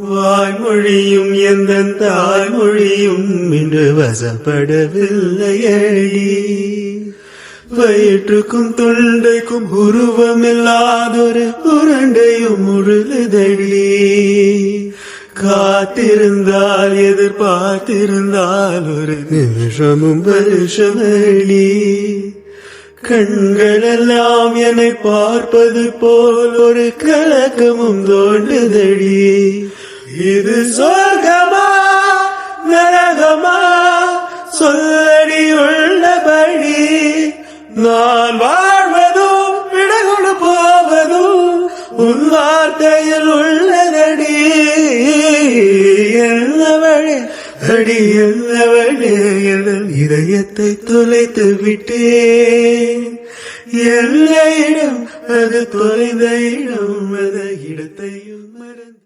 வாய்மொழியும் எந்த தாய்மொழியும் இன்று வசப்படவில்லையே வயிற்றுக்கும் தொண்டைக்கும் உருவமில்லாதொரு உருண்டையும் முழுதழி காத்திருந்தால் எதிர்பார்த்திருந்தால் ஒரு நிமிஷமும் வருஷமடி. கண்களெல்லாம் என்னை பார்ப்பது போல் ஒரு கலக்கமும் தோன்றுதடி. இது சொர்க்கமா நரகமா? சொல்லடி உள்ளபடி நான் வாழ்வதும் விடகொடு போவதும் உன் வார்த்தையில் உள்ளதடி என்னவழி அடி என்னவழி என் இதயத்தை தொலைத்து விட்டேன். எல்ல இடம் அது தொலைந்த இடம் அந்த இடத்தையும் மறந்து